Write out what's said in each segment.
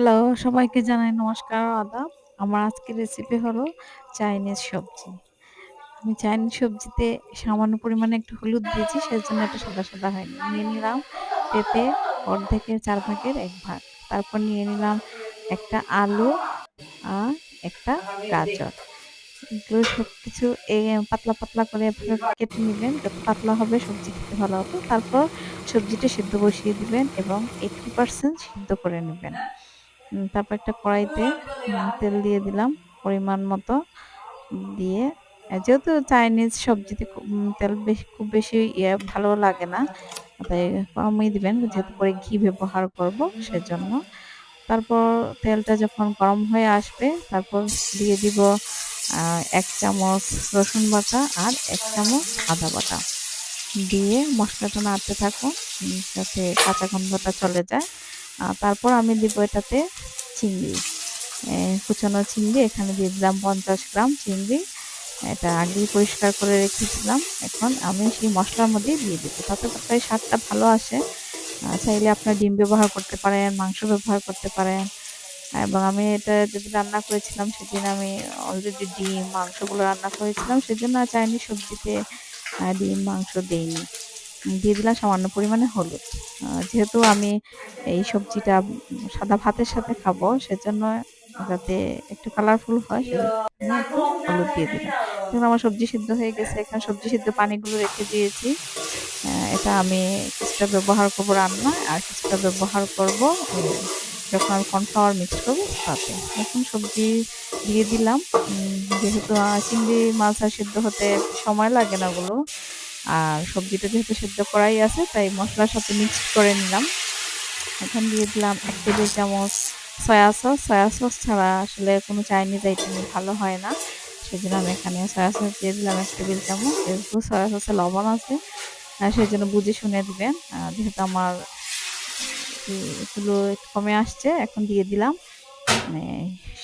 Hello, সবাইকে জানাই নমস্কার আদাব। আমার আজকের রেসিপি হলো চাইনিজ সবজি। আমি চাইনিজ সবজিতে সামান্য পরিমাণে একটু হলুদ দিয়েছি সেজন্য এটা সাদা, সাদা হয়নি। নিয়ে নিলাম পেঁপে অর্ধেকের চার ভাগের এক ভাগ। তারপর নিয়ে নিলাম একটা আলু আর একটা গাজর। এগুলো সবকিছু এ পাতলা, পাতলা করে কেটে নিবেন। যত পাতলা হবে সবজি খেতে ভালো হবে। তারপর সবজিটা সিদ্ধ বসিয়ে দিবেন এবং 80% সিদ্ধ করে নিবেন। তারপর একটা কড়াইতে তেল দিয়ে দিলাম পরিমাণ মতো। দিয়ে যেহেতু চাইনিজ সবজিতে তেল বেশি, খুব বেশি ইয়ে ভালো লাগে না। তাই কমই দিবেন, যেহেতু করে ঘি ব্যবহার করব সেজন্য। তারপর তেলটা যখন গরম হয়ে আসবে, তারপর দিয়ে দিব এক চামচ রসুন বাটা আর এক চামচ আদা বাটা। দিয়ে মশলাটা নাড়তে থাকুন যাতে কাঁচা গন্ধটা চলে যায়। তারপর আমি দিব এটাতে চিংড়ি। কুচানো চিংড়ি এখানে দিয়ে দিলাম ৫০ গ্রাম চিংড়ি। এটা আগেই পরিষ্কার করে রেখেছিলাম। এখন আমি সেই মসলার মধ্যেই দিয়ে দিব। তাতে তরকারির স্বাদটা ভালো আসে। চাইলে আপনার ডিম ব্যবহার করতে পারেন, মাংস ব্যবহার করতে পারেন। এবং আমি এটা যেদিন রান্না করেছিলাম সেদিন আমি অলরেডি ডিম, মাংসগুলো রান্না করেছিলাম। সেজন্য আর চাইনিজ সবজিতে ডিম, মাংস দেইনি। দিয়ে দিলাম সামান্য পরিমাণে হলুদ। যেহেতু আমি এই সবজিটা সাদা ভাতের সাথে খাব, সেজন্য যাতে একটু কালারফুল হয়, সেজন্য একটু হলুদ দিয়ে দিলাম। দেখুন আমার সবজি সিদ্ধ হয়ে গেছে। এখানে সবজি সিদ্ধ পানিগুলো রেখে দিয়েছি। এটা আমি কিছুটা ব্যবহার করব রান্নায় আর কিছুটা ব্যবহার করব যখন আমি কর্নফ্লাওয়ার মিক্স করব তাতে। এখন সবজি দিয়ে দিলাম। যেহেতু চিংড়ি মাছ আর সিদ্ধ হতে সময় লাগে না ওগুলো। আর সবজিটা যেহেতু সিদ্ধ করাই আছে, তাই মসলার সাথে মিক্সড করে নিলাম। এখন দিয়ে দিলাম ১ টেবিল চামচ সয়া সস। সয়া সস ছাড়া আসলে কোনো চাইনিজ আইটেমই ভালো হয় না। সেজন্য আমি এখানে সয়া সস দিয়ে দিলাম ১ টেবিল চামচ। যেহেতু সয়া সসে লবণ আছে সেই জন্য বুঝে শুনে দিবেন। যেহেতু আমার এগুলো কমে আসছে, এখন দিয়ে দিলাম মানে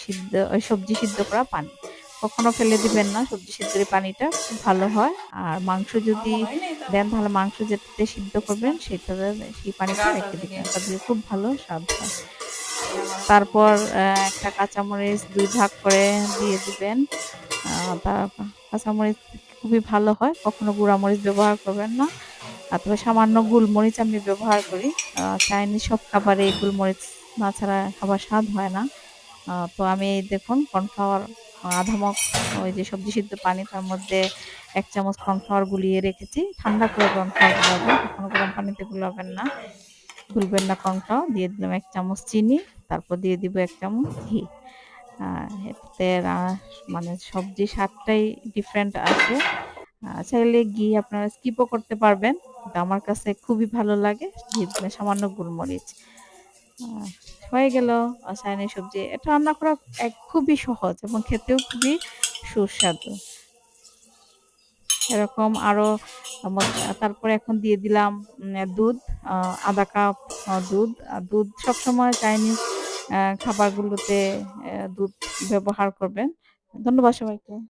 সিদ্ধ সবজি সিদ্ধ করা পানি। কখনো ফেলে দিবেন না সবজি সিদ্ধর পানিটা খুব ভালো হয়। আর মাংস যদি দেন, তাহলে মাংস যেটাতে সিদ্ধ করবেন সেটা সেই পানিটা রেখে দিবেন। দিয়ে খুব ভালো স্বাদ হয়। তারপর একটা কাঁচামরিচ দুই ভাগ করে দিয়ে দিবেন। তারপর কাঁচামরিচ খুবই ভালো হয়। কখনো গুঁড়া মরিচ ব্যবহার করবেন না। তবে সামান্য গোলমরিচ আমি ব্যবহার করি। চাইনিজ সব খাবারে এই গোলমরিচ না ছাড়া খাবার স্বাদ হয় না। তো আমি দেখুন কর্নফ্লাওয়ার আধা মগ ওই যে সবজি সিদ্ধ পানি, তার মধ্যে এক চামচ কর্নফ্লাওয়ার গুলিয়ে রেখেছি। ঠান্ডা করে কর্নফ্লাওয়ার গুলাবেন। কখনো গরম পানিতে গুলাবেন না। গুলবেন না কর্নফ্লাওয়ার। দিয়ে দিলাম এক চামচ চিনি। তারপর দিয়ে দিব এক চামচ ঘি। এতে মানে সবজি স্বাদটাই ডিফারেন্ট আছে চাইলে ঘি আপনারা স্কিপও করতে পারবেন। আমার কাছে খুবই ভালো লাগে। সামান্য গোলমরিচ। হয়ে গেল চাইনিজ সবজি। এটা রান্না করা এক খুবই সহজ এবং খেতেও খুবই সুস্বাদু। এরকম আরও তারপরে এখন দিয়ে দিলাম দুধ আধা কাপ দুধ। দুধ সবসময় চাইনিজ খাবারগুলোতে দুধ ব্যবহার করবেন। ধন্যবাদ সবাইকে।